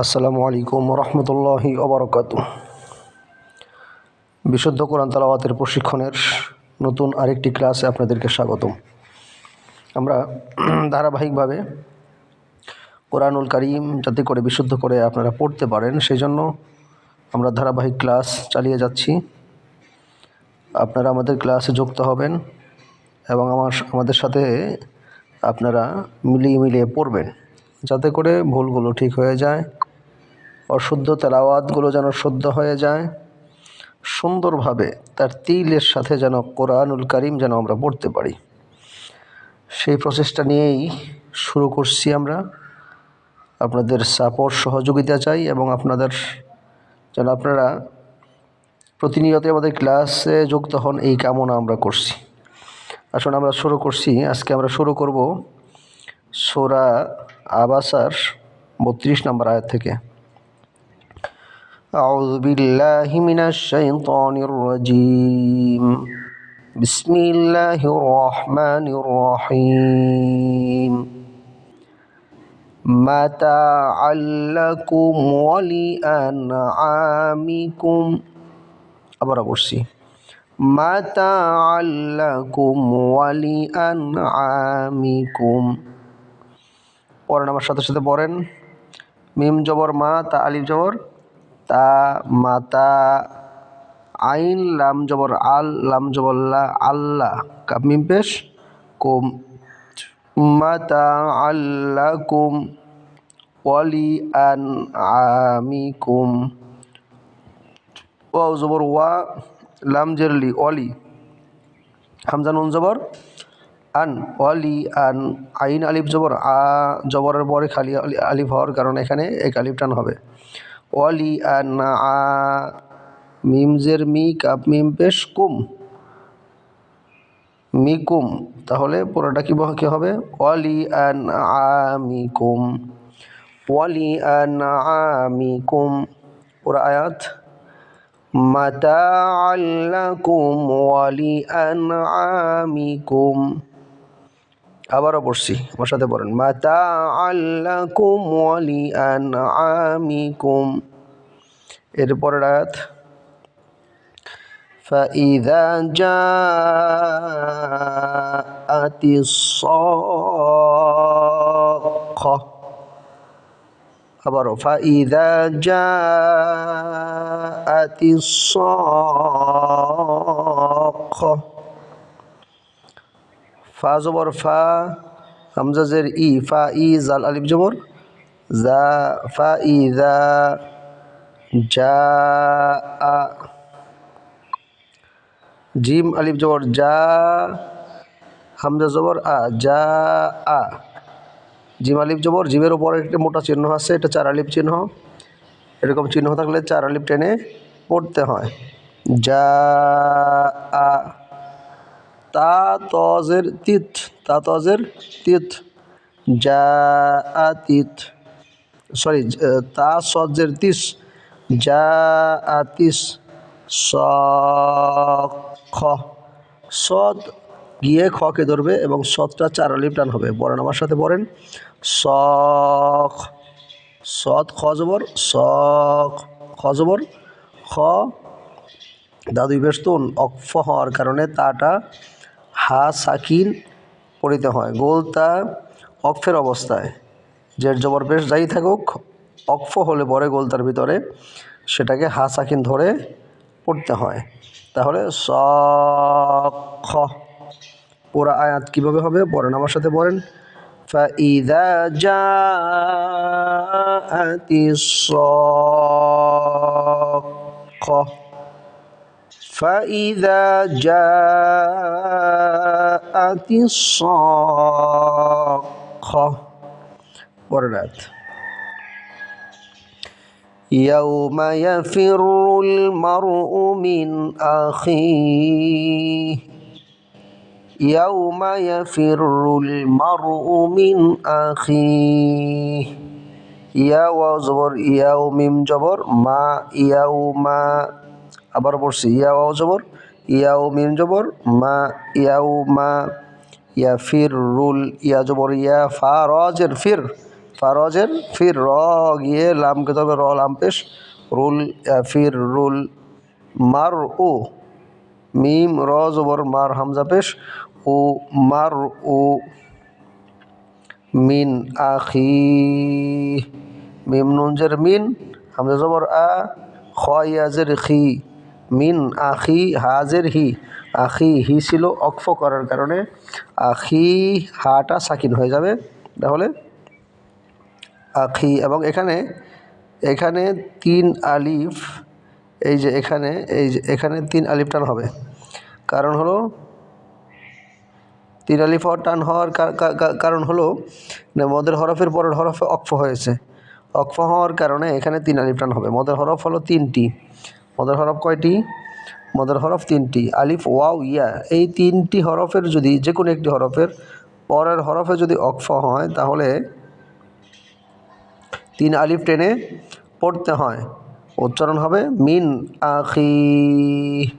আসসালামু আলাইকুম রহমতুল্লাহি অবরকাত বিশুদ্ধ কোরআন তালাওয়াতের প্রশিক্ষণের নতুন আরেকটি ক্লাসে আপনাদেরকে স্বাগতম। আমরা ধারাবাহিকভাবে কোরআনুল করিম যাতে করে বিশুদ্ধ করে আপনারা পড়তে পারেন সেই জন্য আমরা ধারাবাহিক ক্লাস চালিয়ে যাচ্ছি। আপনারা আমাদের ক্লাসে যুক্ত হবেন এবং আমার, আমাদের সাথে আপনারা মিলিয়ে মিলিয়ে পড়বেন, যাতে করে ভুলগুলো ঠিক হয়ে যায়। অশুদ্ধ তেলাওয়াতগুলো যেন শুদ্ধ হয়ে যায়। সুন্দরভাবে তার তিলের সাথে যেন কোরআনুল করিম যেন আমরা পড়তে পারি। সেই প্রচেষ্টা নিয়েই শুরু করছি আমরা। আপনাদের সাপোর্ট সহযোগিতা চাই এবং আপনাদের যেন আপনারা প্রতিনিয়ত আমাদের ক্লাসে যুক্ত হন, এই কামনা আমরা করছি। আসলে আমরা শুরু করছি। আজকে আমরা শুরু করব সোরা আবাসার বত্রিশ নম্বর আয়াত থেকে। أعوذ بالله من الشيطان الرجيم بسم الله الرحمن الرحيم متاعا لكم ولأنعامكم আবার বলছি متاعا لكم ولأنعامكم পড়েন আমার সাথে সাথে পড়েন মিম জবর মা তা আলিফ জবর তা, মাতা, আইন, লাম, জবর, আল, লাম, জবর, লা, আল্লাহ, কাপ, মিম, পেশ, কুম, মাতা আল্লাকুম ওয়ালি, আন আমিকুম ওয়াও, জবর, ওয়া, লাম জেরলি ওয়ালি হামজা নুন, জবর, আন, ওয়ালি, আন, আইন, আলিফ, জবর, আ, জবরের পরে খালি, আলিফ হওয়ার কারণে এখানে এক আলিফ টান হবে। অলি আর না আ মিমজের মি কাপ মিম পেশ কুম। মিকুম তাহলে পুরোটা কি কী হবে? অলি আন আমিকুম অলি আন আমিকুম পুরা আয়াত। মাতা আল্লাকুম অলি আন আমিকুম আবারও পড়ছি আমার সাথে পড়েন متاعا لكم ولأنعامكم এরপরের আয়াত فإذا جاءت الصاخة আবারও فإذا جاءت الصاخة ফা জবর ফা হামজাজের ই, ফা ই, জাল, আলিফ জবর, জা, ফা ই, জা জা, আ। জিম, আলিফ জবর যা হামজা জবর, আ যা আ। জিম, আলিফ জবর, জিমের উপরে একটা মোটা চিহ্ন আছে, এটা চার আলিফ চিহ্ন। এরকম চিহ্ন থাকলে চার আলিফ টেনে পড়তে হয়। যা আ। তা তজের তিত তা তিত যা আ তিত। সরি তা সজের তিস যা আ তিস স খ সদ গিয়ে খকে ধরবে এবং সদটা চার আলিফ টান হবে। পড়েন আমার সাথে পড়েন শখ সদ খজবর জবর শখ খ দাদু বেষ্টন অক্ফ হওয়ার কারণে তাটা হা সাকিন পড়িতে হয় গোলতা অক্ফের অবস্থায় জের জবর বেশ যাই থাকুক অক্ফ হলে পরে গোলতার ভিতরে সেটাকে হা সাকিন ধরে পড়তে হয় তাহলে স খ পুরা আয়াত কীভাবে হবে পড়েন আমার সাথে পড়েন فإذا جاءت الصاخة فإذا جاءت الصاخة. وردت يوم يفر المرء من أخيه. يوم يفر المرء من أخيه. يا واو يوم جبر ما يوم আবার পড়ছি ইয়া ওয়াও জবর ইয়াও মিম জবর মা ইয়াও মা ইয়া ফির রুল ইয়া জবর ইয়া ফা রজের ফির ফারজের ফির র গিয়ে লামকে তবে র লাম পেশ রুল আহ, ফির রুল মার ও মিম র জবর মার হামজা পেশ ও মার ও মিন আখি মিম নুনজের মিন হামজা জবর আ খয়াজের খি। মিন আখি হাজের হি। আখি হি ছিল অক্ফ করার কারণে আখি হাটা সাকিন হয়ে যাবে। তাহলে আখি এবং এখানে এখানে তিন আলিফ, এই যে এখানে, এই যে এখানে তিন আলিফ টান হবে। কারণ হলো, তিন আলিফ টান হওয়ার কারণ হলো মদের হরফের পরের হরফে অক্ফ হয়েছে। অক্ফ হওয়ার কারণে এখানে তিন আলিফ টান হবে। মদের হরফ হলো তিনটি। মদের হরফ কয়টি? মদের হরফ তিনটি। আলিফ, ওয়াও, ইয়া। এই তিনটি হরফের যদি যে কোনো একটি হরফের পরের হরফে যদি অক্ফ হয়, তাহলে তিন আলিফ টেনে পড়তে হয়। উচ্চারণ হবে মিন আখি।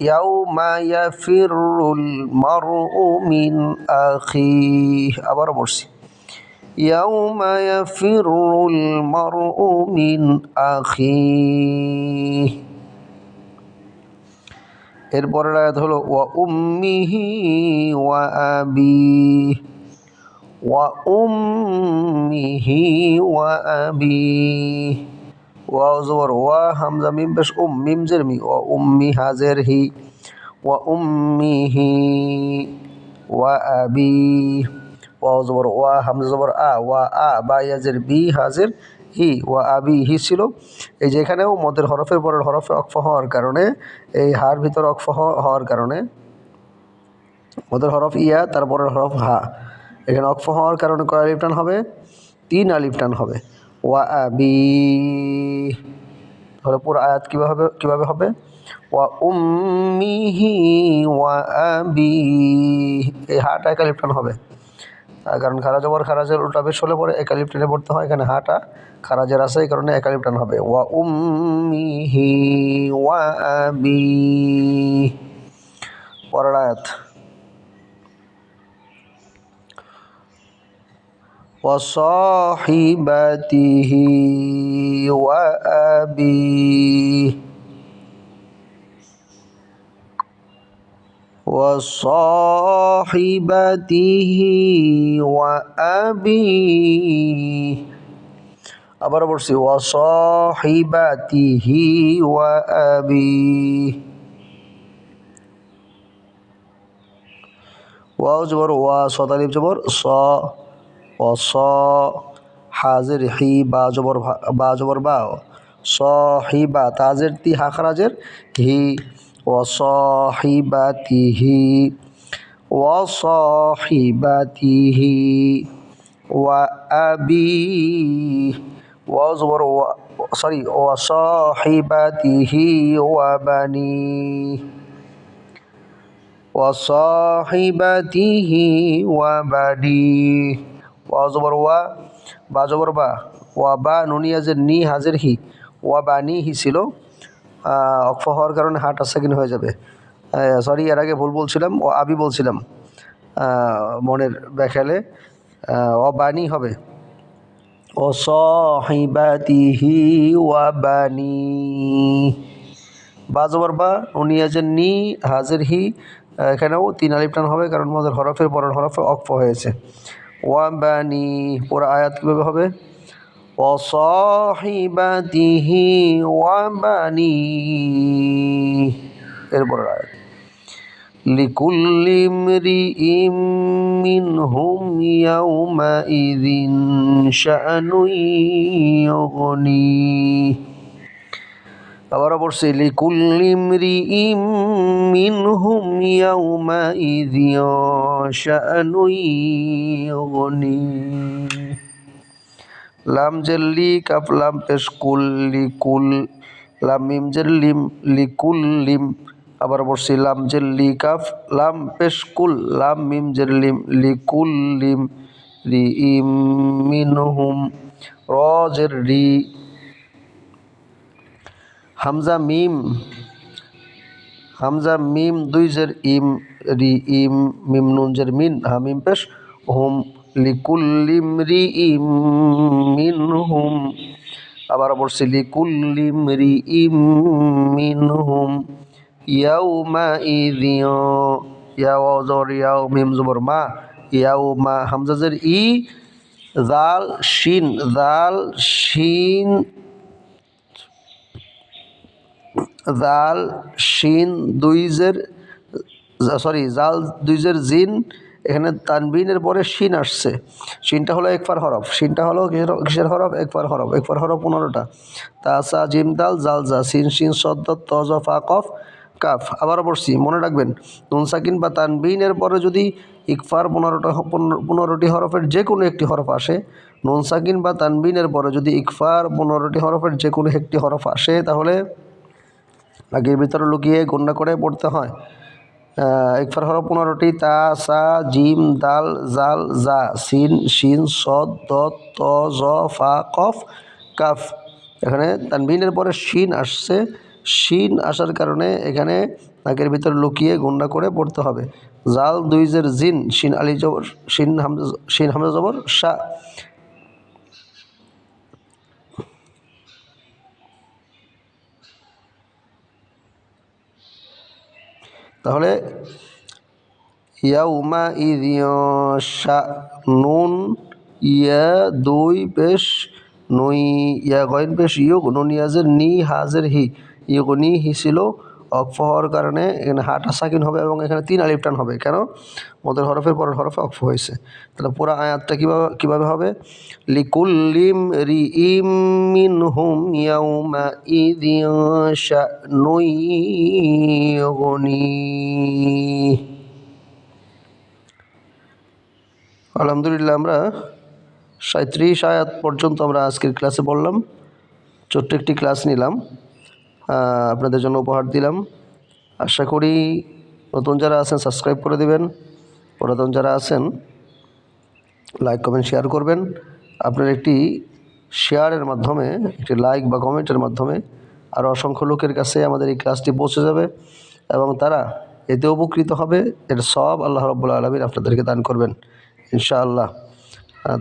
ইয়াউমা ইয়াফিরুল মারউ মিন আখি। আবারও পড়ছি। ইয়াউমা ইয়াফিরুল মারউ মিন আখি এরপরের আয়াত হলো, ওয়া উম্মিহি ওয়া আবি ওয়া উম্মিহি ওয়া আবি ওয়া জবর ওয়া হামজা মিম পেশ উম, মিম জের মি ওয়া উম্মি হাজের হি ওয়া উম্মিহি ওয়া আবি ওয়া জবর ওয়া, হামজা জবর আ, ওয়া, আ, বা ইয়াজের বি হাজের হি, ওয়া আবি হি ছিল। এই যে এখানেও মদের হরফের পরের হরফে অক্ফ হওয়ার কারণে, এই হার ভিতর অক্ফ হওয়ার কারণে, মদের হরফ ইয়া তারপরের হরফ হা। এখানে অক্ফ হওয়ার কারণে কয় আলিফ টান হবে? তিন আলিফ টান হবে। ওয়া আবি তাহলে পুরো আয়াত কীভাবে কীভাবে হবে? ওয়া উম্মিহি ওয়া আবি এই হাটা এক আলিফটান হবে। কারণ খারাজ ওপর খারাজের উল্টা বেশ হলে পরে একালিপ টেনে পড়তে হয় এখানে হাটা খারাজের আছে এই কারণে একালিপ টান হবে ওয়া উম্মিহি ওয়া আবি পরের আয়াত وصاحبته وأبيه وصاحبته وأبيه আবার বলছি وصاحبته وأبيه ওয়াও জবর ওয়া সতালিফ জবর স ও স হাজের হি বা জবর ভা- বা জবর বা স হি বা তাজের তি হাখরাজের হি ও স হি বা তি হি ও স হি বা তি হি ওয়া আবি ওয়া জবর ওয়া সরি ও স হি বা তি হি ওয়া বানি وصاحبته وبنيه ওয়া জবর ওয়া বা জবর বা ওয়া বা নুনিয়াজের নি হাজের হি ওয়া বানি হি ছিল আহ, অক্ফ হওয়ার কারণে হাট আসাকিন হয়ে যাবে। সরি এর আগে ভুল বলছিলাম, ও আবি বলছিলাম মনের ব্যাখ্যালে ও বানি হবে। ও সহিবাতিহি ওয়া বানি বা জবর বা উনি আছেন নি, হাজির হি, এখানেও তিন আলিফ টান হবে, কারণ আমাদের হরফের পরের হরফে অক্ফ হয়েছে। ওয়া বানি পুরো আয়াত কীভাবে হবে? অসহিবাতিহি ওয়া বানি এরপরের আয়াত لكل امرئ منهم يومئذ شأن يغنيه আবারও পড়ছি লিকুল্লি ইমরিইম মিনহুম ইয়াউমাইযি শাআনু ইউগনি লাম জেল্লি কাপ লাম পেশ কুল লিকুল লাম মিম জেল্লিম লিকুল লিম। আবার পড়ছি লাম জেল্লি কাফ লাম পেশ কুল, লাম মিম জেল্লিম লিকুল লিম। রি ইম মিনহুম র জের রি। হামজা মিম হামজা মিম দুই জের ইম, রি ইম মিম নুন জের মিন হামিম পেশ হুম। লিকুল্লিমরি ইম মিনহুম। আবার পড়ছি লিকুল্লিমরি ইম মিনহুম ইয়াউমা ইদিয় ইয়াও জবর ইয়াও মিম জবর, মা ইয়াও মা হামজাজের ই জাল শিন জাল শিন জাল শিন দুইজের, সরি জাল দুইজের জিন এখানে তানবিনের পরে শিন আসছে। শিনটা হলো একফার হরফ। শিনটা হলো কিসের হরফ? একফার হরফ। একফার হরফ পনেরোটা। তাসা জিম, দাল, জাল, জা। সিন, শিন, সদ্দ তজ ফা, কফ, কাফ। আবারও পড়ছি। মনে রাখবেন, নুন সাকিন বা তানবিনের পরে যদি ইকফার পনেরোটা পনেরোটি হরফের যে কোনো একটি হরফ আসে, নুন সাকিন বা তানবিনের পরে যদি ইকফার পনেরোটি হরফের যে কোনো একটি হরফ আসে, তাহলে আগের ভিতরে লুকিয়ে গণ্যা করে পড়তে হয়। ইকফার হরফ পনেরোটি, তা, সা, জিম, দাল, জাল, জা, সিন, শিন, সদ দ ত, জ, ফা, কফ, কাফ। এখানে তানবিনের পরে শিন আসছে। শিন আসার কারণে এখানে নাকের ভিতরে লুকিয়ে গুন্ডা করে পড়তে হবে। জাল দুইজের জিন, শিন আলী জবর, শিন হামজা শিন হামজা জবর শাহ তাহলে ইয়াউমা ইদিয়সা নুন, ইয়া দুই পেশ নই, ইয়া গয়েন পেশ ইয়োগ, নুন, ইয়াজের নি, হাজের হি, ইয়োগ, নি, হি ছিল অক্ফ হওয়ার কারণে এখানে হাটা সাকিন হবে এবং এখানে তিন আলিফ টান হবে। কেন? মদের হরফের পরের হরফে অক্ফ হয়েছে। তাহলে পুরো আয়াতটা কীভাবে কীভাবে হবে? লিকুল্লিম রি ইম মিন হুম ইয়াউমা ইদিয়সা নুই আলহামদুলিল্লাহ আমরা সাঁত্রিশ আয়াত পর্যন্ত আমরা আজকের ক্লাসে বললাম। ছোট্ট একটি ক্লাস নিলাম। আপনাদের জন্য উপহার দিলাম। আশা করি নতুন যারা আছেন সাবস্ক্রাইব করে দেবেন। পুরাতন যারা আছেন লাইক কমেন্ট শেয়ার করবেন। আপনার একটি শেয়ারের মাধ্যমে, একটি লাইক বা কমেন্টের মাধ্যমে আরও অসংখ্য লোকের কাছে আমাদের এই ক্লাসটি পৌঁছে যাবে এবং তারা এতে উপকৃত হবে। এর সব আল্লাহ রব্বুল্লা আলমিন আপনাদেরকে দান করবেন, ইনশাআল্লাহ।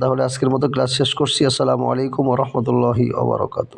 তাহলে আজকের মতো ক্লাস শেষ করছি। আসসালামু আলাইকুম রহমতুল্লাহি ওবরাকাতু